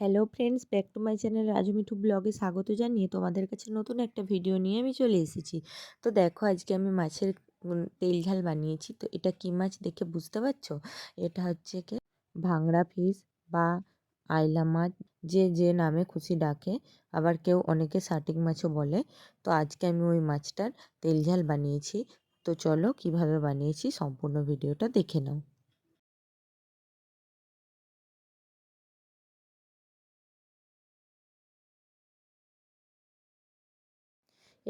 Hello friends back to my channel Raju Mithu ব্লগে স্বাগত জানিয়ে তোমাদের কাছে নতুন একটা ভিডিও নিয়ে আমি চলে এসেছি। তো দেখো, আজকে আমি মাছের তেল ঝাল বানিয়েছি। তো এটা কী মাছ দেখে বুঝতে পারছ? এটা হচ্ছে কি ভাংড়া ফিশ বা আইলা মাছ, যে যে নামে খুশি ডাকে। আবার কেউ অনেকে সাটিক মাছও বলে। তো আজকে আমি ওই মাছটার তেল ঝাল বানিয়েছি। তো চলো কীভাবে বানিয়েছি সম্পূর্ণ ভিডিওটা দেখে নাও।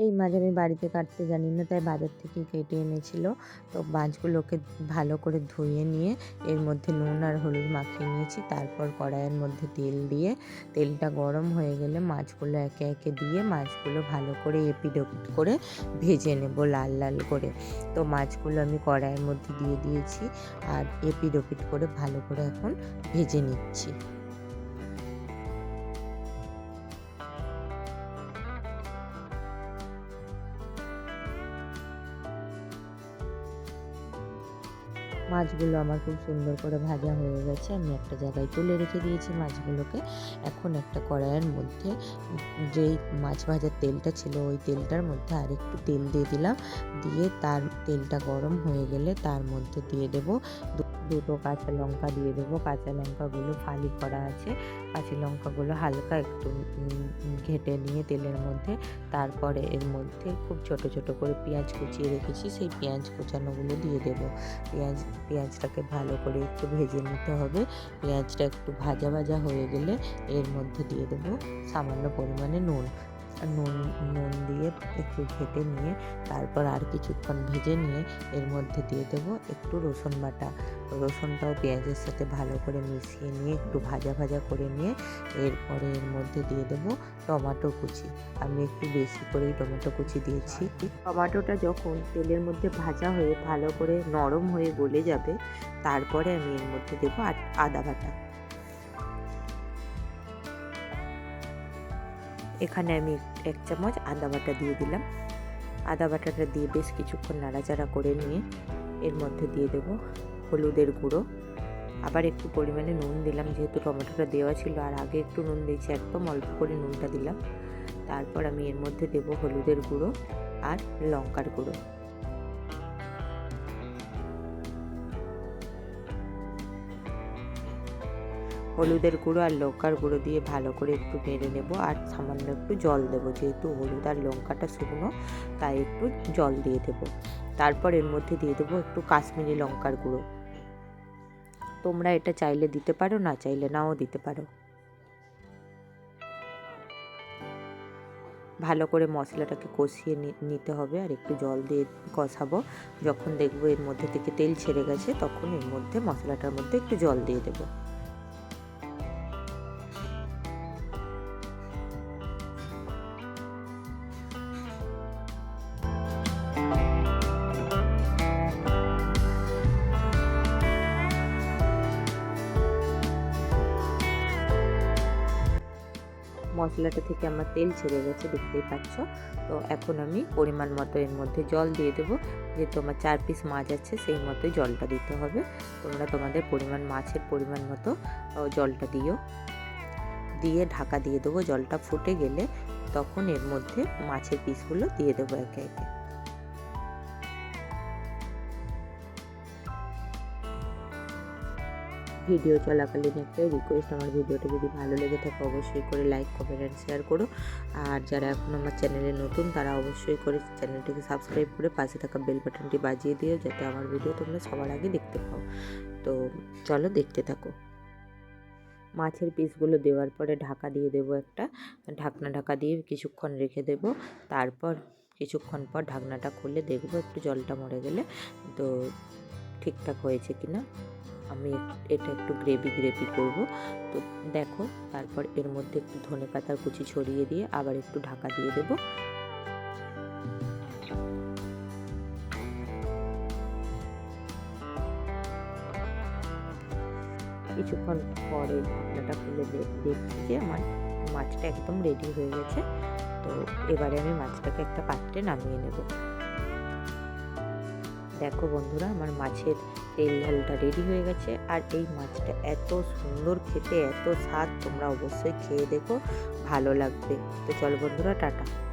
এই মাছ আমি বাড়িতে কাটতে জানি না, তাই বাজার থেকে কেটে এনেছিল। তো মাছগুলোকে ভালো করে ধুয়ে নিয়ে এর মধ্যে নুন আর হলুদ মাখিয়ে নিয়েছি, তারপর কড়াইয়ের মধ্যে তেল দিয়ে। তেলটা গরম হয়ে গেলে মাছগুলো একে একে দিয়ে মাছগুলো ভালো করে এপিড করে ভেজে নেব লাল লাল করে। তো মাছগুলো আমি কড়াইয়ের মধ্যে দিয়ে দিয়েছি আর এপিড করে ভালো করে এখন ভেজে নিচ্ছি। মাছগুলো আমার খুব সুন্দর করে ভাজা হয়ে গেছে। আমি একটা জায়গায় তুলে রেখে দিয়েছি মাছগুলোকে। এখন একটা কড়াইয়ের মধ্যে যেই মাছ ভাজার তেলটা ছিল, ওই তেলটার মধ্যে আর একটু তেল দিয়ে দিলাম। দিয়ে তার তেলটা গরম হয়ে গেলে তার মধ্যে দিয়ে দেবো দুটো কাঁচা লঙ্কা দিয়ে দেবো। কাঁচা লঙ্কাগুলো ফালি করা আছে। কাঁচা লঙ্কাগুলো হালকা একটু ঘেটে নিয়ে তেলের মধ্যে, তারপরে এর মধ্যে খুব ছোট ছোট করে পেঁয়াজ কুচিয়ে রেখেছি। সেই পেঁয়াজ কুচানোগুলো দিয়ে দেবো। পেঁয়াজ, পেঁয়াজটাকে ভালো করে একটু ভেজে নিতে হবে। পেঁয়াজটা একটু ভাজা ভাজা হয়ে গেলে এর মধ্যে দিয়ে দেবো সামান্য পরিমাণে নুন। নুন নুন দিয়ে একটু ঘেটে নিয়ে তারপর আর কিছুক্ষণ ভেজে নিয়ে এর মধ্যে দিয়ে দেবো একটু রসুন বাটা। রসুনটাও পেঁয়াজের সাথে ভালো করে মিশিয়ে নিয়ে একটু ভাজা ভাজা করে নিয়ে এরপরে এর মধ্যে দিয়ে দেবো টমেটো কুচি। আমি একটু বেশি করেই টমেটো কুচি দিয়েছি। টমেটোটা যখন তেলের মধ্যে ভাজা হয়ে ভালো করে নরম হয়ে গলে যাবে, তারপরে আমি এর মধ্যে দেবো আদা বাটা। এখানে আমি এক চামচ আদা বাটা দিয়ে দিলাম। আদা বাটাটা দিয়ে বেশ কিছুক্ষণ নাড়াচাড়া করে নিয়ে এর মধ্যে দিয়ে দেবো হলুদের গুঁড়ো। আবার একটু পরিমাণে নুন দিলাম, যেহেতু টমেটোটা দেওয়া ছিল, আর আগে একটু নুন দিয়েছি, একদম অল্প করে নুনটা দিলাম। তারপর আমি এর মধ্যে দেবো হলুদের গুঁড়ো আর লঙ্কার গুঁড়ো। হলুদের গুঁড়ো আর লঙ্কার গুঁড়ো দিয়ে ভালো করে একটু নেড়ে নেব আর সামান্য একটু জল দেবো। যেহেতু হলুদ আর লঙ্কাটা শুকনো, তাই একটু জল দিয়ে দেবো। তারপর এর মধ্যে দিয়ে দেবো একটু কাশ্মীরি লঙ্কার গুঁড়ো। তোমরা এটা চাইলে দিতে পারো, না চাইলে নাও দিতে পারো। ভালো করে মশলাটাকে কষিয়ে নিতে হবে আর একটু জল দিয়ে কষাবো। যখন দেখব এর মধ্যে থেকে তেল ছেড়ে গেছে, তখন এর মধ্যে মশলাটার মধ্যে একটু জল দিয়ে দেবো। মশলাটা থেকে আমার তেল ছেড়ে গেছে, দেখতেই পাচ্ছ? তো এখন আমি পরিমাণ মতো এর মধ্যে জল দিয়ে দেবো। যেহেতু আমার চার পিস মাছ আছে, সেই মতোই জলটা দিতে হবে। তোমরা তোমাদের পরিমাণ, মাছের পরিমাণ মতো জলটা দিও। দিয়ে ঢাকা দিয়ে দেবো, জলটা ফুটে গেলে তখন এর মধ্যে মাছের পিসগুলো দিয়ে দেবো একে একে। ভিডিও চলাকালীন একটাই রিকোয়েস্ট আমার ভিডিওটা যদি ভালো লেগে থাকে অবশ্যই করে লাইক কমেন্ট অ্যান্ড শেয়ার করো। আর যারা এখন আমার চ্যানেলে নতুন, তারা অবশ্যই করে চ্যানেলটিকে সাবস্ক্রাইব করে পাশে থাকা বেল বাটনটি বাজিয়ে দিও যাতে আমার ভিডিও তোমরা সবার আগে দেখতে পাও। তো চলো দেখতে থাকো। মাছের পিসগুলো দেওয়ার পরে ঢাকা দিয়ে দেবো একটা। ঢাকনা ঢাকা দিয়ে কিছুক্ষণ রেখে দেব। তারপর কিছুক্ষণ পর ঢাকনাটা খুলে দেখব একটু জলটা মরে গেলে। তো ঠিকঠাক হয়েছে কিনা? আমি এটা একটু গ্রেভি গ্রেভি করব। তো দেখো, তারপর এর মধ্যে একটু ধনে পাতার কুচি ছড়িয়ে দিয়ে আবার একটু ঢাকা দিয়ে দেব। কিছুক্ষণ পরে ঢাকনাটা খুলে দেখছি যে আমার মাছটা একদম রেডি হয়ে গেছে। তো এবারে আমি মাছটাকে একটা পাত্রে নামিয়ে নেব। দেখো বন্ধুরা, আমার মাছের তেল ঝালটা রেডি হয়ে গেছে। আর এই মাছটা এত সুন্দর খেতে, এত স্বাদ, তোমরা অবশ্যই খেয়ে দেখো, ভালো লাগবে। তো চলো বন্ধুরা, টাটা।